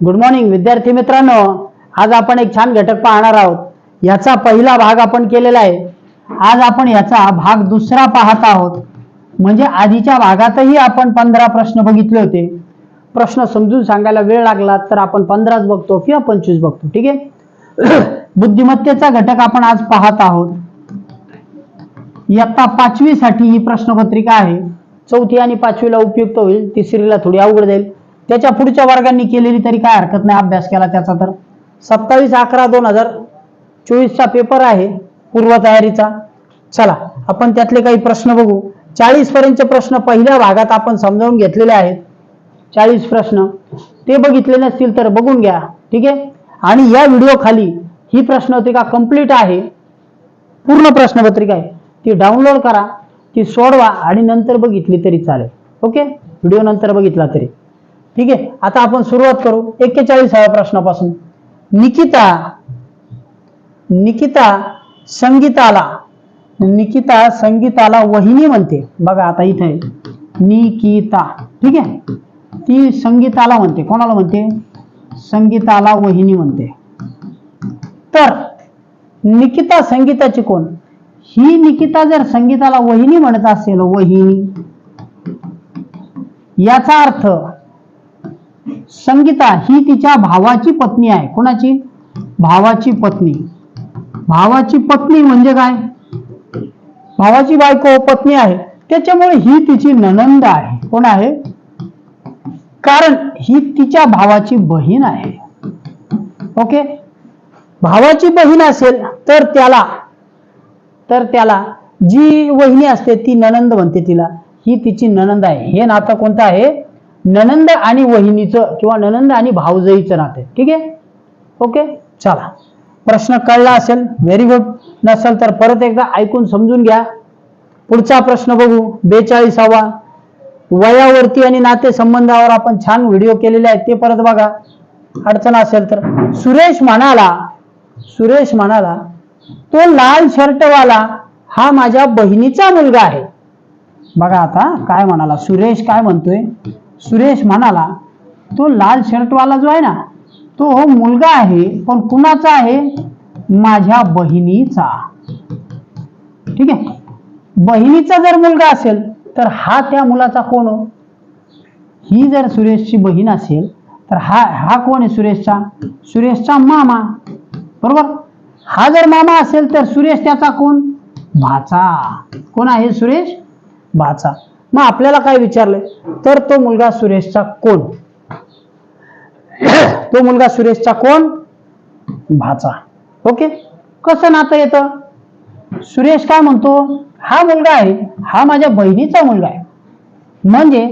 Good morning विद्यार्थी मित्रांनो. आज आपण एक छान घटक पाहणार आहोत. याचा पहिला भाग आपण केलेला आहे. आज आपण याचा भाग दुसरा पाहत आहोत. म्हणजे आधीच्या भागातही आपण पंधरा प्रश्न बघितले होते. प्रश्न समजून सांगायला वेळ लागला तर आपण पंधराच बघतो किंवा पंचवीस बघतो. ठीक आहे? बुद्धिमत्तेचा घटक आपण आज पाहत आहोत. इयत्ता पाचवी साठी ही प्रश्नपत्रिका आहे. चौथी आणि पाचवीला उपयुक्त होईल. तिसरीला थोडी अवघड जाईल. त्याच्या पुढच्या वर्गांनी केलेली तरी काय हरकत नाही अभ्यास केला त्याचा तर. सत्तावीस अकरा दोन हजार चोवीसचा पेपर आहे पूर्वतयारीचा. चला आपण त्यातले काही प्रश्न बघू. चाळीस पर्यंतचे प्रश्न पहिल्या भागात आपण समजावून घेतलेले आहेत. चाळीस प्रश्न. ते बघितले नसतील तर बघून घ्या. ठीक आहे? आणि या व्हिडिओ खाली ही प्रश्नपत्रिका कंप्लीट आहे. पूर्ण प्रश्नपत्रिका आहे. ती डाउनलोड करा ती सोडवा आणि नंतर बघितली तरी चालेल. ओके? व्हिडिओ नंतर बघितला तरी. ठीक आहे? आता आपण सुरुवात करू. एक्केचाळीसाव्या प्रश्नापासून. निकिता निकिता संगीताला निकिता संगीताला वहिनी म्हणते. बघा आता इथे. निकिता. ठीक आहे? ती संगीताला म्हणते. कोणाला म्हणते? संगीताला वहिनी म्हणते. तर निकिता संगीताची कोण? ही निकिता जर संगीताला वहिनी म्हणत असेल वहिनी याचा अर्थ संगीता ही तिच्या भावाची पत्नी आहे. कोणाची? भावाची पत्नी. भावाची पत्नी म्हणजे काय? भावाची बायको पत्नी आहे. त्याच्यामुळे ही तिची ननंद आहे. कोण आहे? कारण ही तिच्या भावाची बहीण आहे. ओके? भावाची बहीण असेल तर त्याला तर त्याला जी वहिनी असते ती ननंद म्हणते तिला. ही तिची ननंद आहे. हे नातं कोणतं आहे? ननंद आणि वहिनीचं किंवा ननंद आणि भाऊजईचं नातं. ठीक आहे? ओके? चला. प्रश्न कळला असेल व्हेरी गुड नसेल तर परत एकदा ऐकून समजून घ्या. पुढचा प्रश्न बघू. बेचाळीसावा. वयावरती आणि नातेसंबंधावर आपण छान व्हिडिओ केलेले आहेत ते परत बघा. अडचण असेल तर. सुरेश म्हणाला सुरेश म्हणाला तो लाल शर्टवाला हा माझ्या बहिणीचा मुलगा आहे. बघा आता काय म्हणाला. सुरेश काय म्हणतोय? सुरेश म्हणाला तो लाल शर्टवाला जो आहे ना तो हो मुलगा आहे पण कुणाचा आहे? माझ्या बहिणीचा. ठीक आहे? बहिणीचा जर मुलगा असेल तर हा त्या मुलाचा कोण हो? ही जर सुरेशची बहीण असेल तर हा हा कोण आहे सुरेशचा? सुरेशचा मामा. बरोबर? हा जर मामा असेल तर सुरेश त्याचा कोण? भाचा. कोण आहे सुरेश? भाचा. मग आपल्याला काय विचारलंय? तर तो मुलगा सुरेशचा कोण? तो मुलगा सुरेशचा कोण? भाचा. ओके? कसं नातं येतं? सुरेश काय म्हणतो? हा मुलगा आहे हा माझ्या बहिणीचा मुलगा आहे. म्हणजे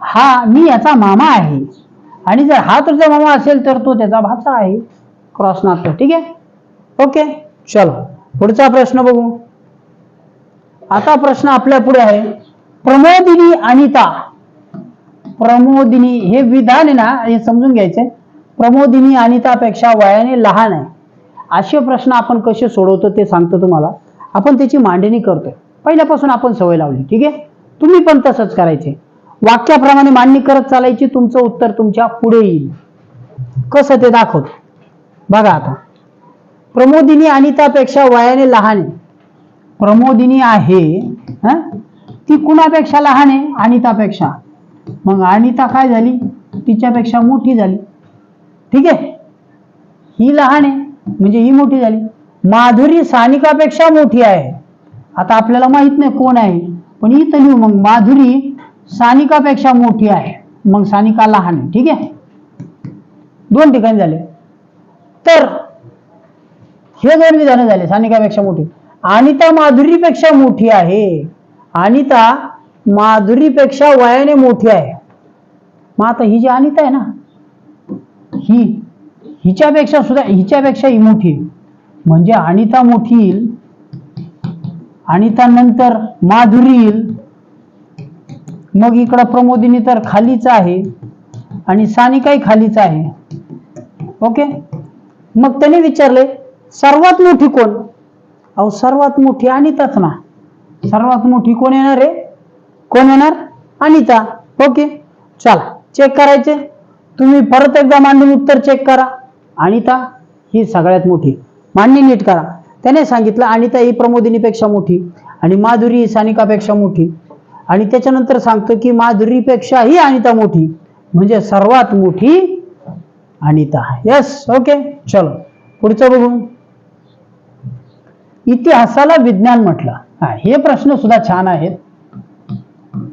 हा मी याचा मामा आहे. आणि जर हा तुझा मामा असेल तर तो त्याचा भाचा आहे. क्रॉस नातं ठीक आहे? ओके चलो. पुढचा प्रश्न बघू. आता प्रश्न आपल्या पुढे आहे. प्रमोदिनी अनिता. प्रमोदिनी हे विधान आहे ना हे समजून घ्यायचंय. प्रमोदिनी अनितापेक्षा वयाने लहान आहे. असे प्रश्न आपण कसे सोडवतो ते सांगतो तुम्हाला. आपण त्याची मांडणी करतोय. पहिल्यापासून आपण सवय लावली ठीक आहे? तुम्ही पण तसंच करायचे. वाक्याप्रमाणे मांडणी करत चालायची तुमचं उत्तर तुमच्यापुढे येईल. कसं ते दाखवतो? बघा आता. प्रमोदिनी अनितापेक्षा वयाने लहान आहे. प्रमोदिनी आहे हा? ती कुणापेक्षा लहान आहे? अनितापेक्षा. मग अनिता काय झाली? तिच्यापेक्षा मोठी झाली. ठीक आहे? ही लहान आहे म्हणजे ही मोठी झाली. माधुरी सानिकापेक्षा मोठी आहे. आता आपल्याला माहीत नाही कोण आहे. पण इथं लिहू मग माधुरी सानिकापेक्षा मोठी आहे. मग सानिका लहान आहे. ठीक आहे? दोन ठिकाणी झाले. तर हे दोन विधानं झाले सानिकापेक्षा मोठी. अनिता माधुरीपेक्षा मोठी आहे. अनिता माधुरीपेक्षा वयाने मोठी आहे. मग आता ही जी अनिता आहे ना ही हिच्यापेक्षा सुद्धा हिच्यापेक्षा ही मोठी आहे. म्हणजे अनिता मोठी येईल अनिता नंतर माधुरी येईल मग इकडं प्रमोदिनी तर खालीच आहे आणि सानिकाही खालीच आहे. ओके? मग त्याने विचारले सर्वात मोठी कोण? अहो सर्वात मोठी अनिताच ना. सर्वात मोठी कोण येणार आहे? कोण येणार? अनिता. ओके. चला चेक करायचे. तुम्ही परत एकदा मांडून उत्तर चेक करा. अनिता ही सगळ्यात मोठी. मांडणी नीट करा. त्याने सांगितलं अनिता ही प्रमोदिनीपेक्षा मोठी आणि माधुरी ही सानिकापेक्षा मोठी. आणि त्याच्यानंतर सांगतो की माधुरीपेक्षाही अनिता मोठी. म्हणजे सर्वात मोठी अनिता यस ओके चलो. पुढचं बघू. इतिहासाला विज्ञान म्हटलं. हा हे प्रश्न सुद्धा छान आहेत.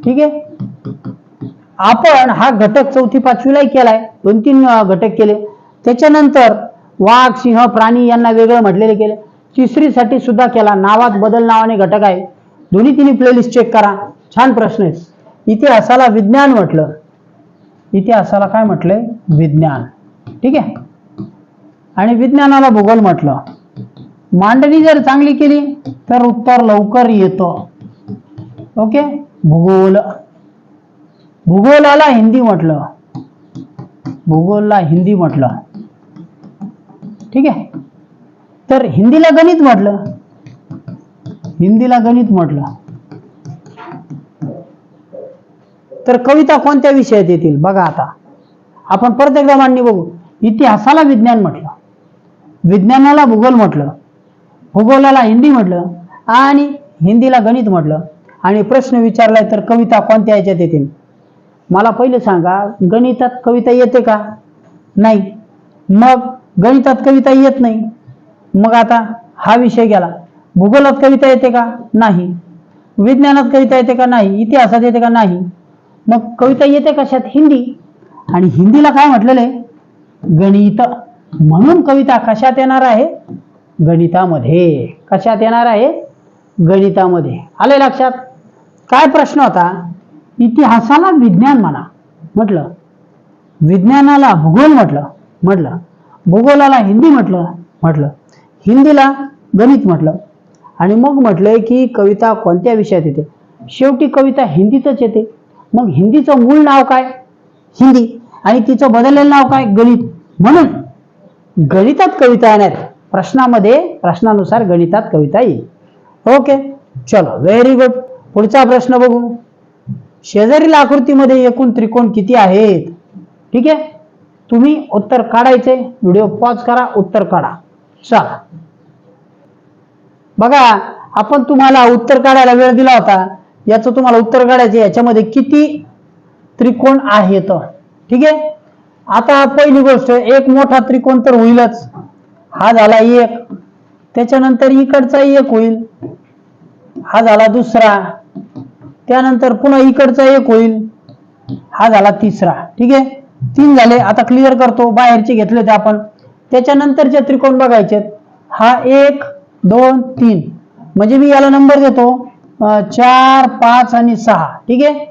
ठीक आहे? आपण हा घटक चौथी पाचवीलाही केलाय. दोन तीन घटक केले. त्याच्यानंतर वाघ सिंह प्राणी यांना वेगळं म्हटलेले केले. तिसरीसाठी सुद्धा केला. नावात बदल नावाने घटक आहे. दोन्ही तिन्ही प्लेलिस्ट चेक करा. छान प्रश्न आहे इतिहासाला विज्ञान म्हटलं. इतिहासाला काय म्हटलंय? विज्ञान. ठीक आहे? आणि विज्ञानाला भूगोल म्हटलं. मांडणी जर चांगली केली तर उत्तर लवकर येतो. ओके? भूगोल. भूगोलाला हिंदी म्हटलं. भूगोलला हिंदी म्हटलं. ठीक आहे? तर हिंदीला गणित म्हटलं. हिंदीला गणित म्हटलं. तर कविता कोणत्या विषयात येतील? बघा आता. आपण परत एकदा मांडणी बघू. इतिहासाला विज्ञान म्हटलं. विज्ञानाला भूगोल म्हटलं. भूगोलाला हिंदी म्हटलं आणि हिंदीला गणित म्हटलं. आणि प्रश्न विचारलाय तर कविता कोणत्या याच्यात येतील? मला पहिले सांगा गणितात कविता येते का? नाही. मग गणितात कविता येत नाही. मग आता हा विषय गेला. भूगोलात कविता येते का? नाही. विज्ञानात कविता येते का? नाही. इतिहासात येते का? नाही. मग कविता येते कशात? हिंदी. आणि हिंदीला काय म्हटलेलं आहे? गणित. म्हणून कविता कशात येणार आहे? गणितामध्ये. कशात येणार आहे? गणितामध्ये. आले लक्षात? काय प्रश्न होता? इतिहासाला विज्ञान म्हणा म्हटलं. विज्ञानाला भूगोल म्हटलं म्हटलं. भूगोलाला हिंदी म्हटलं म्हटलं. हिंदीला गणित म्हटलं. आणि मग म्हटलंय की कविता कोणत्या विषयात येते? शेवटी कविता हिंदीतच येते. मग हिंदीचं मूळ नाव काय? हिंदी. आणि तिचं बदललेलं नाव काय? गणित. म्हणून गणितात कविता येणार प्रश्नामध्ये प्रश्नानुसार गणितात कविता येईल. ओके चलो व्हेरी गुड पुढचा प्रश्न बघू. शेजारील आकृतीमध्ये एकूण त्रिकोण किती आहेत? ठीक आहे? तुम्ही उत्तर काढायचे व्हिडिओ पॉज करा उत्तर काढा. चला. बघा आपण तुम्हाला उत्तर काढायला वेळ दिला होता. याचं तुम्हाला उत्तर काढायचं याच्यामध्ये किती त्रिकोण आहेत? ठीक आहे? आता पहिली गोष्ट एक मोठा त्रिकोण तर होईलच. हा झाला एक. त्याच्यानंतर इकडचा एक होईल. हा झाला दुसरा. त्यानंतर पुन्हा इकडचा एक होईल. हा झाला तिसरा. ठीक आहे? तीन झाले. आता क्लिअर करतो. बाहेरचे घेतले ते आपण. त्याच्यानंतरचे त्रिकोण बघायचे हा एक दोन तीन. म्हणजे मी याला नंबर देतो. चार पाच आणि सहा. ठीक आहे?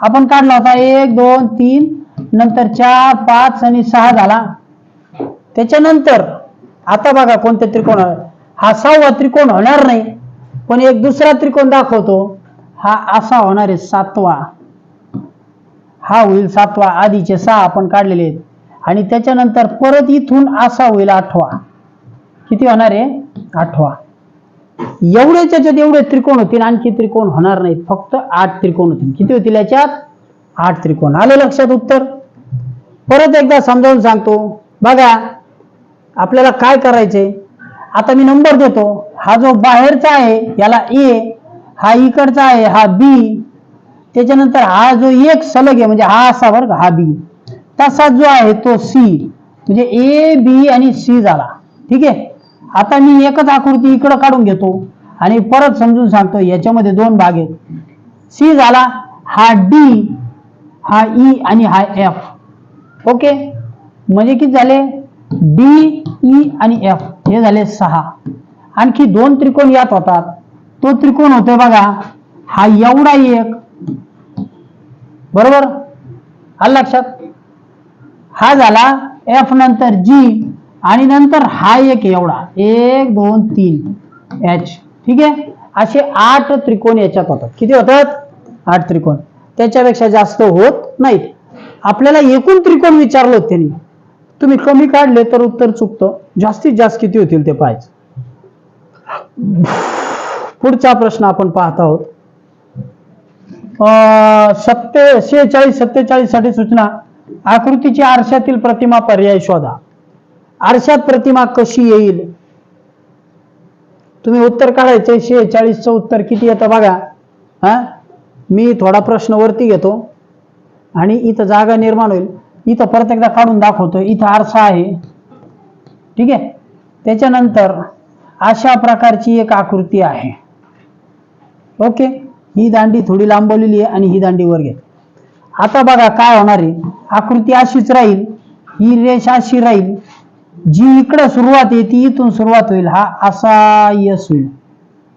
आपण काढला होता. एक दोन तीन. नंतर चार पाच आणि सहा झाला. त्याच्यानंतर आता बघा कोणते त्रिकोण हा सहावा त्रिकोण होणार नाही पण एक दुसरा त्रिकोण दाखवतो. हा असा होणार आहे सातवा. हा होईल सातवा. आधीचे सहा आपण काढलेले आहेत. आणि त्याच्यानंतर परत इथून असा होईल आठवा. किती होणार आहे? आठवा. एवढे याच्यात एवढे त्रिकोण होतील आणखी त्रिकोण होणार नाहीत फक्त आठ त्रिकोण होतील. किती होतील याच्यात? आठ त्रिकोण. आले लक्षात उत्तर? परत एकदा समजावून सांगतो. बघा आपल्याला काय करायचंय आता मी नंबर देतो. हा जो बाहेरचा आहे याला ए हा इकडचा आहे हा बी त्याच्यानंतर हा जो एक सलग आहे म्हणजे हा असा वर्ग हा बी तसा जो आहे तो सी म्हणजे ए बी आणि सी झाला. ठीक आहे? आता मी एकच आकृती इकडं काढून घेतो आणि परत समजून सांगतो याच्यामध्ये दोन भाग आहेत. सी झाला हा डी हा ई आणि हा एफ ओके? म्हणजे किती झाले? डी ई आणि एफ हे झाले सहा. आणखी दोन त्रिकोण यात होतात. तो त्रिकोण होतोय बघा हा एवढा एक. बरोबर? आलं लक्षात? हा झाला एफ नंतर जी आणि नंतर हा एक एवढा. एक दोन तीन. एच ठीक आहे? असे आठ त्रिकोण याच्यात होतात. किती होतात? आठ त्रिकोण. त्याच्यापेक्षा जास्त होत नाहीत. आपल्याला एकूण त्रिकोण विचारलं होतं त्यांनी. तुम्ही कमी काढले तर उत्तर चुकतं. जास्तीत जास्त किती होतील ते पाहायचं. पुढचा प्रश्न आपण पाहत आहोत. अं, सत्ते शेहेचाळीस सत्तेचाळीससाठी सूचना. आकृतीची आरशातील प्रतिमा पर्याय शोधा. आरशात प्रतिमा कशी येईल? तुम्ही उत्तर काढायचे शेहेचाळीसचं उत्तर किती येतं बघा. हा? मी थोडा प्रश्न वरती घेतो. आणि इथं जागा निर्माण होईल. इथं परत एकदा काढून दाखवतो इथं आरसा आहे. ठीक आहे? त्याच्यानंतर अशा प्रकारची एक आकृती आहे. ओके? ही दांडी थोडी लांबवलेली आहे आणि ही दांडी वर घे आता बघा काय होणार आहे. आकृती अशीच राहील. ही रेष अशी राहील. जी इकडं सुरुवात आहे ती इथून सुरुवात होईल. हा असा यस होईल.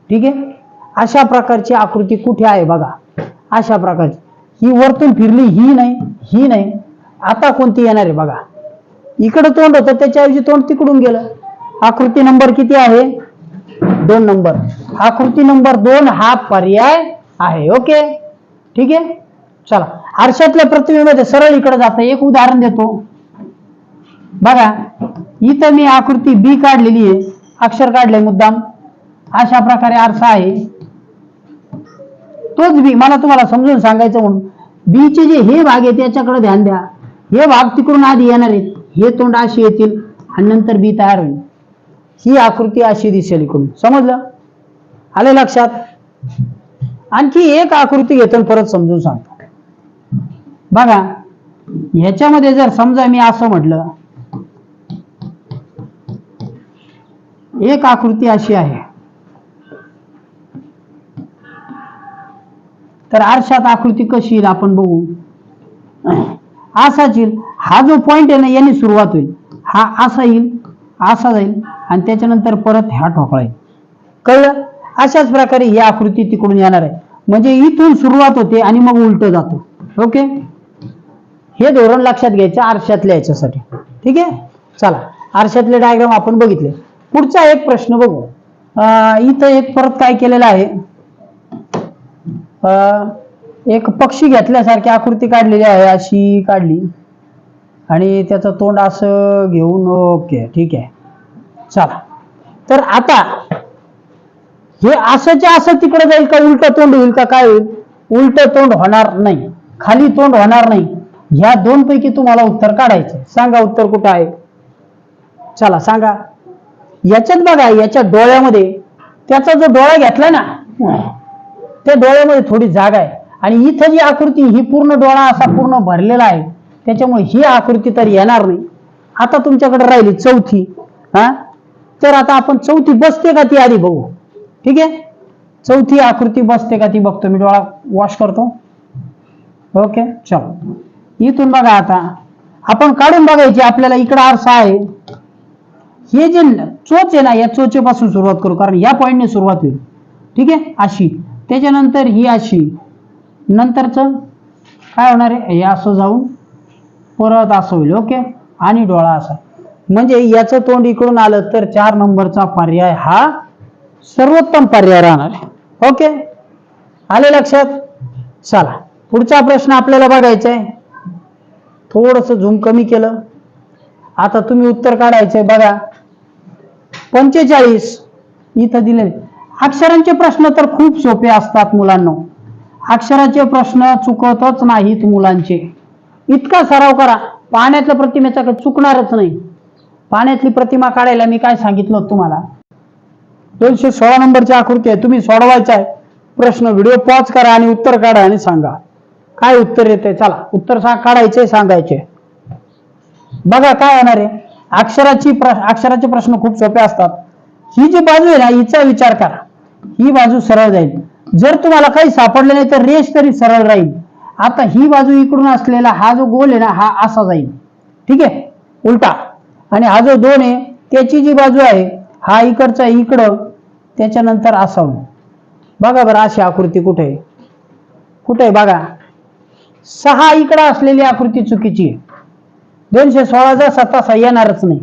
ठीक आहे? अशा प्रकारची आकृती कुठे आहे बघा. अशा प्रकारची. ही वरतून फिरली ही नाही ही नाही. आता कोणती येणार आहे बघा. इकडं तोंड होतं त्याच्याऐवजी तोंड तिकडून गेलं. आकृती नंबर किती आहे? दोन नंबर. आकृती नंबर दोन हा पर्याय आहे ओके? ठीक आहे? चला. आरशातल्या प्रतिमेमध्ये सरळ इकडे जातं एक उदाहरण देतो. बघा इथं मी आकृती बी काढलेली आहे. अक्षर काढले मुद्दाम. अशा प्रकारे आरसा आहे. तोच बी मला तुम्हाला समजून सांगायचं म्हणून. बीचे जे हे भाग आहे त्याच्याकडे ध्यान द्या. हे भाग तिकडून आधी येणार आहेत. हे तोंड अशी येतील आणि नंतर बी तयार होईल. ही आकृती अशी दिसेल इकडून. समजलं? आले लक्षात? आणखी एक आकृती घेतो परत समजून सांगतो. बघा ह्याच्यामध्ये जर समजा मी असं म्हटलं एक आकृती अशी आहे. तर आरशात आकृती कशी येईल आपण बघू. असाच येईल हा जो पॉईंट आहे ना याने सुरुवात होईल. हा असा येईल असा जाईल आणि त्याच्यानंतर परत ह्या ठोकळा येईल. कळलं? अशाच प्रकारे ही आकृती तिकडून येणार आहे. म्हणजे इथून सुरुवात होते आणि मग उलट जातो. ओके? हे धोरण लक्षात घ्यायचं आरशातल्या याच्यासाठी. ठीक आहे? चला आरशातले डायग्राम आपण बघितले. पुढचा एक प्रश्न बघू. अं, इथं एक परत काय केलेलं आहे? अं, एक पक्षी घेतल्यासारखी आकृती काढलेली आहे अशी काढली. आणि त्याचं तोंड असं घेऊन ओके ठीक आहे. चला. तर आता हे असंच्या असं तिकडे जाईल का उलट तोंड होईल का काय होईल? उलट तोंड होणार नाही. खाली तोंड होणार नाही. ह्या दोन पैकी तुम्हाला उत्तर काढायचं. सांगा उत्तर कुठं आहे? चला सांगा. याच्यात बघा याच्या डोळ्यामध्ये त्याचा जो डोळा घेतला ना त्या डोळ्यामध्ये थोडी जागा आहे. आणि इथं जी आकृती ही पूर्ण डोळा असा पूर्ण भरलेला आहे त्याच्यामुळे ही आकृती तर येणार नाही. आता तुमच्याकडे राहिली चौथी हा? तर आता आपण चौथी बसते का ती आधी बघू? ठीक आहे? चौथी आकृती बसते का ती बघतो मी डोळा वॉश करतो. ओके चलो. इथून बघा आता. आपण काढून बघायची आपल्याला इकडं आरसा आहे. हे जे चोच आहे ना या चोचेपासून सुरुवात करू कारण या पॉईंटने सुरुवात होईल. ठीक आहे? अशी. त्याच्यानंतर ही अशी. नंतरचं काय होणार आहे? हे असं जाऊन परत असं होईल ओके? आणि डोळा असा. म्हणजे याचं तोंड इकडून आलं तर चार नंबरचा पर्याय हा सर्वोत्तम पर्याय राहणार आहे. ओके? आले लक्षात? चला. पुढचा प्रश्न आपल्याला बघायचा आहे. थोडस झूम कमी केलं. आता तुम्ही उत्तर काढायचंय बघा. पंचेचाळीस. इथं दिले अक्षरांचे प्रश्न तर खूप सोपे असतात मुलांना. अक्षराचे प्रश्न चुकतच नाहीत मुलांचे. इतका सराव करा. पाण्यातल्या प्रतिमेचा काही चुकणारच नाही. पाण्यातली प्रतिमा काढायला मी काय सांगितलं तुम्हाला? दोनशे सोळा नंबरची आकृती आहे. तुम्ही सोडवायचा आहे. प्रश्न व्हिडिओ पॉज करा आणि उत्तर काढा आणि सांगा. काय उत्तर येते चला. उत्तर सांग काढायचे सांगायचे. बघा काय होणार आहे. अक्षराची प्र अक्षराचे प्रश्न खूप सोपे असतात. ही जी बाजू आहे ना हिचा विचार करा. ही बाजू सरळ जाईल. जर तुम्हाला काही सापडलं नाही तर रेष तरी सरळ राहील. आता ही बाजू इकडून असलेला हा जो गोल आहे ना हा असा जाईल. ठीक आहे? उलटा. आणि हा जो दोन आहे त्याची जी बाजू आहे हा इकडचा इकडं त्याच्यानंतर असा बघा बरं अशी आकृती कुठे आहे? कुठे आहे? बघा. सहा इकडं असलेली आकृती चुकीची आहे. दोनशे सोळाचा सतासा येणारच नाही.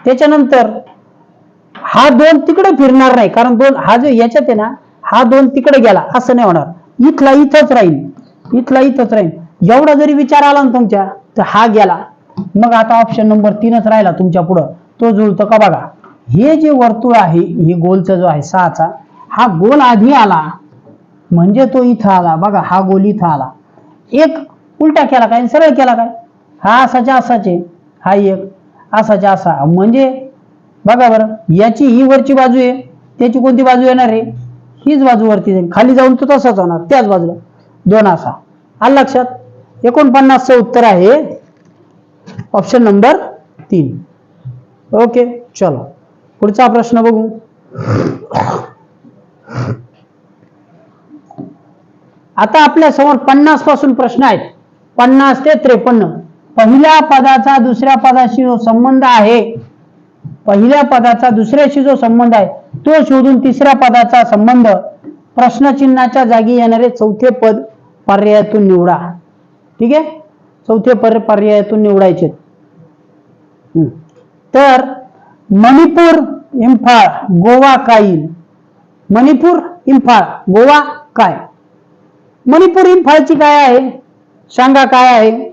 त्याच्यानंतर हा दोन तिकडे फिरणार नाही. कारण दोन हा जो याच्यात आहे ना हा दोन तिकडे गेला असं नाही होणार. इथला इथंच राहील इथला इथंच राहील एवढा जरी विचार आला ना तुमच्या तर हा गेला. मग आता ऑप्शन नंबर तीनच राहिला तुमच्या पुढं. तो जुळतो का बघा. हे जे वर्तुळ आहे हे गोलचा जो आहे सहाचा हा गोल आधी आला. म्हणजे तो इथं आला. बघा हा गोल इथं आला. एक उलटा केला काय? आणि सरळ केला काय? हा असाच्या असाचे. हा एक असाच्या असा. म्हणजे बघा बरं याची ही वरची बाजू आहे. त्याची कोणती बाजू येणार आहे? हीच बाजू वरती जाईल. खाली जाऊन तो तसाच होणार त्याच बाजूला. दोन असा. आलं लक्षात? एकोणपन्नासचं उत्तर आहे. ऑप्शन नंबर तीन. ओके चलो. पुढचा प्रश्न बघू. आता आपल्यासमोर पन्नासपासून प्रश्न आहेत. पन्नास ते त्रेपन्न. पहिल्या पदाचा दुसऱ्या पदाशी जो संबंध आहे पहिल्या पदाचा दुसऱ्याशी जो संबंध आहे तो शोधून तिसऱ्या पदाचा संबंध प्रश्नचिन्हाच्या जागी येणारे चौथे पद पर्यायातून निवडा. ठीक आहे? चौथे पर पर्यायातून निवडायचे. हम्म. तर मणिपूर इम्फाळ गोवा काय येईल? मणिपूर इम्फाळ गोवा काय? मणिपूर इम्फाळची काय आहे? सांगा काय आहे?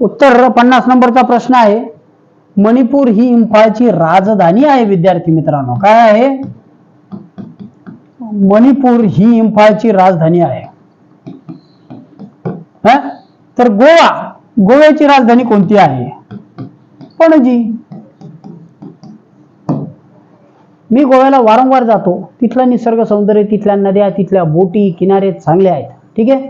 उत्तर पन्नास नंबरचा प्रश्न आहे. मणिपूर ही इम्फाळची राजधानी आहे विद्यार्थी मित्रांनो. काय आहे? मणिपूर ही इम्फाळची राजधानी आहे. तर गोवा गोव्याची राजधानी कोणती आहे? पणजी. मी गोव्याला वारंवार जातो. तिथला निसर्ग सौंदर्य तिथल्या नद्या तिथल्या बोटी किनारे चांगले आहेत. ठीक आहे?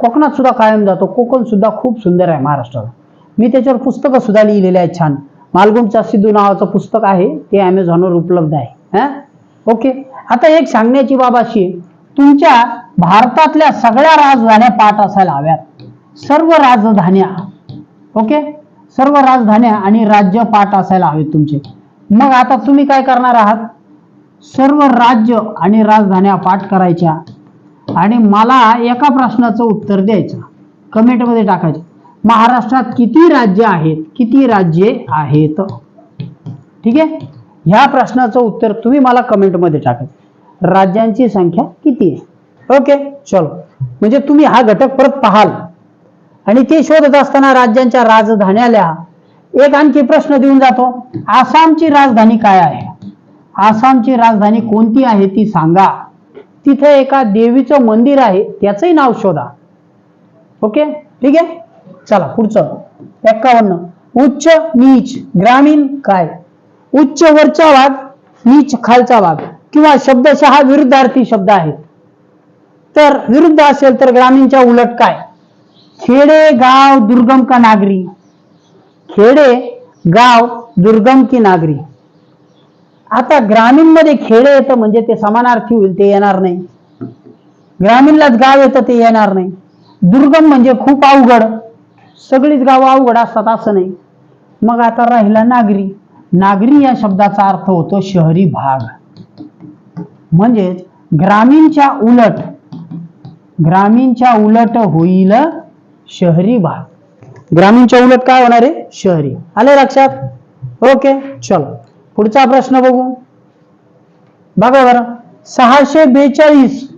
कोकणात सुद्धा कायम जातो. कोकण सुद्धा खूप सुंदर आहे महाराष्ट्राला. मी त्याच्यावर पुस्तकं सुद्धा लिहिलेली आहेत छान. मालगुणचा सिद्धू नावाचं पुस्तक आहे ते ॲमेझॉनवर उपलब्ध आहे. हा? ओके. आता एक सांगण्याची बाब अशी तुमच्या भारतातल्या सगळ्या राजधान्या पाठ असायला हव्यात. सर्व राजधान्या. ओके? सर्व राजधान्या आणि राज्य पाठ असायला हवेत तुमचे. मग आता तुम्ही काय करणार आहात? सर्व राज्य आणि राजधान्या पाठ करायच्या आणि मला एका प्रश्नाचं उत्तर द्यायचं. कमेंटमध्ये टाकायचं. महाराष्ट्रात किती राज्य आहेत किती राज्ये आहेत? ठीक आहे? ह्या प्रश्नाचं उत्तर तुम्ही मला कमेंटमध्ये टाकत राज्यांची संख्या किती आहे? ओके चलो. म्हणजे तुम्ही हा घटक परत पाहाल. आणि ते शोधत असताना राज्यांच्या राजधान्याला एक आणखी प्रश्न देऊन जातो. आसामची राजधानी काय आहे? आसामची राजधानी कोणती आहे ती सांगा. तिथे एका देवीचं मंदिर आहे त्याचंही नाव शोधा. ओके ठीक आहे? चला पुढचं. एक्कावन्न. उच्च नीच. ग्रामीण काय? उच्च वरचा भाग नीच खालचा भाग. किंवा शब्दशः विरुद्धार्थी शब्द आहेत. तर विरुद्ध असेल तर ग्रामीणच्या उलट काय? खेडे गाव दुर्गम का नागरी? खेडे गाव दुर्गम की नागरी? आता ग्रामीणमध्ये खेडे येतं म्हणजे ते समानार्थी होईल ते येणार नाही. ग्रामीणलाच गाव येतं ते येणार नाही. दुर्गम म्हणजे खूप अवघड. सगळीच गावं अवघड असतात असं नाही. मग आता राहिला नागरी. नागरी या शब्दाचा अर्थ होतो शहरी भाग. म्हणजेच ग्रामीणच्या उलट ग्रामीणच्या उलट होईल शहरी भाग. ग्रामीणच्या उलट काय होणार आहे? शहरी. आले लक्षात? ओके चलो. पुढचा प्रश्न बघू. बघा बरं. सहाशे बेचाळीस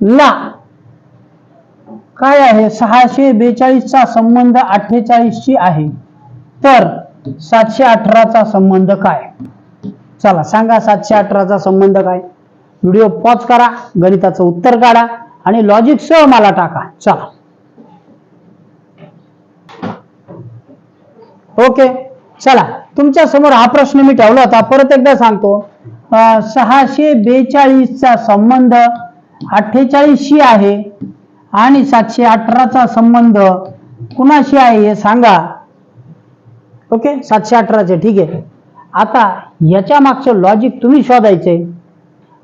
ला काय आहे? सहाशे बेचाळीसचा संबंध अठ्ठेचाळीसशी आहे. तर सातशे अठराचा संबंध काय? चला सांगा सातशे अठराचा संबंध काय? व्हिडिओ पॉज करा गणिताचं उत्तर काढा आणि लॉजिक सह मला टाका. चला. ओके चला. तुमच्यासमोर हा प्रश्न मी ठेवला होता. परत एकदा सांगतो. सहाशे बेचाळीसचा संबंध अठ्ठेचाळीसशी आहे. आणि सातशे अठराचा संबंध कुणाशी आहे हे सांगा. ओके? सातशे अठराचे ठीक आहे. आता याच्या मागचं लॉजिक तुम्ही शोधायचे.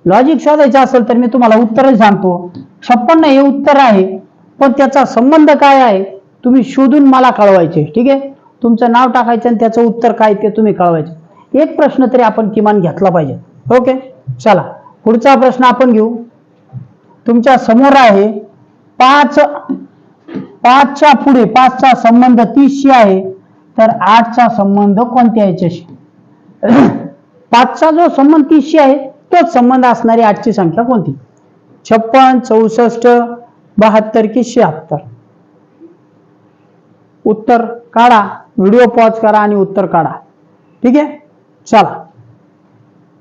लॉजिक शोधायचं असेल तर मी तुम्हाला उत्तरच सांगतो. छप्पन्न हे उत्तर आहे पण त्याचा संबंध काय आहे तुम्ही शोधून मला कळवायचे ठीक आहे? तुमचं नाव टाकायचं आणि त्याचं उत्तर काय ते तुम्ही कळवायचे. एक प्रश्न तरी आपण किमान घेतला पाहिजे. ओके? चला पुढचा प्रश्न आपण घेऊ. तुमच्यासमोर आहे पाच पाचच्या पुढे पाचचा संबंध तीसशी आहे तर आठचा संबंध कोणत्या याच्याशी? पाचचा जो संबंध तीसशी आहे तोच संबंध असणारी आठची संख्या कोणती? छप्पन चौसष्ट बहात्तर की शहात्तर. उत्तर काढा व्हिडिओ पॉज करा आणि उत्तर काढा. ठीक आहे? चला.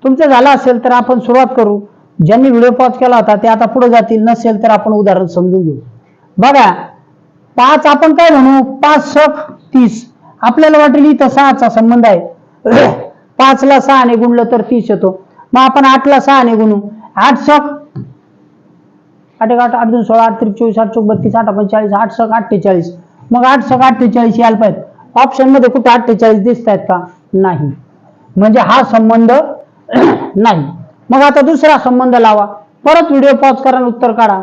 तुमचं झालं असेल तर आपण सुरुवात करू. ज्यांनी व्हिडिओ पॉज केला होता ते आता पुढे जातील. नसेल तर आपण उदाहरण समजून घेऊ. बघा पाच आपण काय म्हणू? पाच सख तीस. आपल्याला वाटेल इथं सहाचा संबंध आहे. पाचला सहाने गुणलं तर तीस येतो. मग आपण आठला सहाने गुणू आठ सख आठ एक आठ आठ दोन सोळा आठ त्रिक चोवीस आठ चौक बत्तीस आठ पंचेचाळीस आठ सख अठ्ठेचाळीस. मग आठ सख अठ्ठेचाळीस यायला पाहिजे ऑप्शनमध्ये कुठे अठ्ठेचाळीस दिसत आहेत का? नाही. म्हणजे हा संबंध नाही. मग आता दुसरा संबंध लावा. परत व्हिडिओ पॉज करा आणि उत्तर काढा.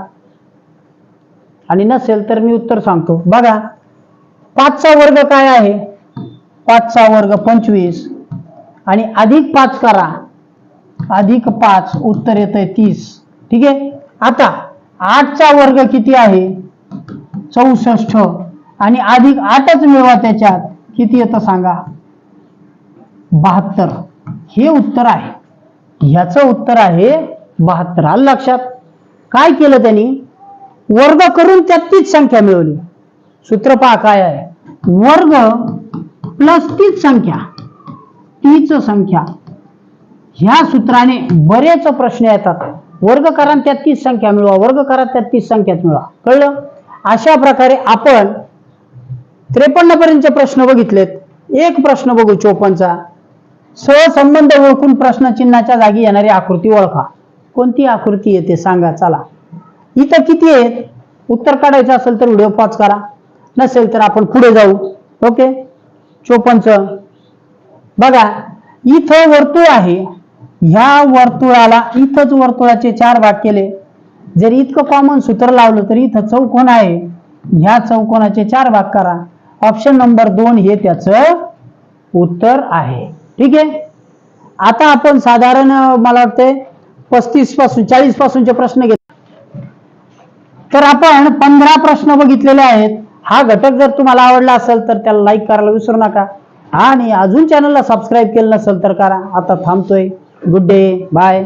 आणि नसेल तर मी उत्तर सांगतो. बघा पाचचा वर्ग काय आहे? पाचचा वर्ग पंचवीस. आणि अधिक पाच करा. अधिक पाच उत्तर येत आहे तीस. ठीक आहे? आता आठचा वर्ग किती आहे? चौसष्ट. आणि अधिक आठच मिळवा त्याच्यात. किती येतं सांगा? बहात्तर. हे उत्तर आहे. ह्याचं उत्तर आहे बहात्तर लक्षात. काय केलं त्यांनी? वर्ग करून त्यात तीच संख्या मिळवली. सूत्र पहा काय आहे. वर्ग प्लस तीच संख्या. तीच संख्या. ह्या सूत्राने बरेच प्रश्न येतात. वर्ग करा त्यात तीच संख्या मिळवा. वर्ग करा त्यात तीच संख्याच मिळवा. कळलं? अशा प्रकारे आपण त्रेपन्न पर्यंतचे प्रश्न बघितलेत. एक प्रश्न बघू चोपनचा. सहसंबंध ओळखून प्रश्नचिन्हाच्या जागी येणारी आकृती ओळखा. कोणती आकृती येते सांगा चला. इथं किती आहेत? उत्तर काढायचं असेल तर व्हिडिओ पॉज करा. नसेल तर आपण पुढे जाऊ. ओके? चोपनचं बघा इथं वर्तुळ आहे. ह्या वर्तुळाला इथंच वर्तुळाचे चार भाग केले. जर इतकं कॉमन सूत्र लावलं तर इथं चौकोन आहे. ह्या चौकोनाचे चार भाग करा. ऑप्शन नंबर दोन हे त्याचं उत्तर आहे. ठीक आहे? आता आपण साधारण मला वाटते पस्तीसपासून चाळीस पासूनचे प्रश्न घेत तर आपण पंधरा प्रश्न बघितलेले आहेत. हा घटक जर तुम्हाला आवडला असेल तर त्याला लाईक करायला विसरू नका. आणि अजून चॅनलला सबस्क्राईब केलं नसेल तर करा. आता थांबतोय. Good day bye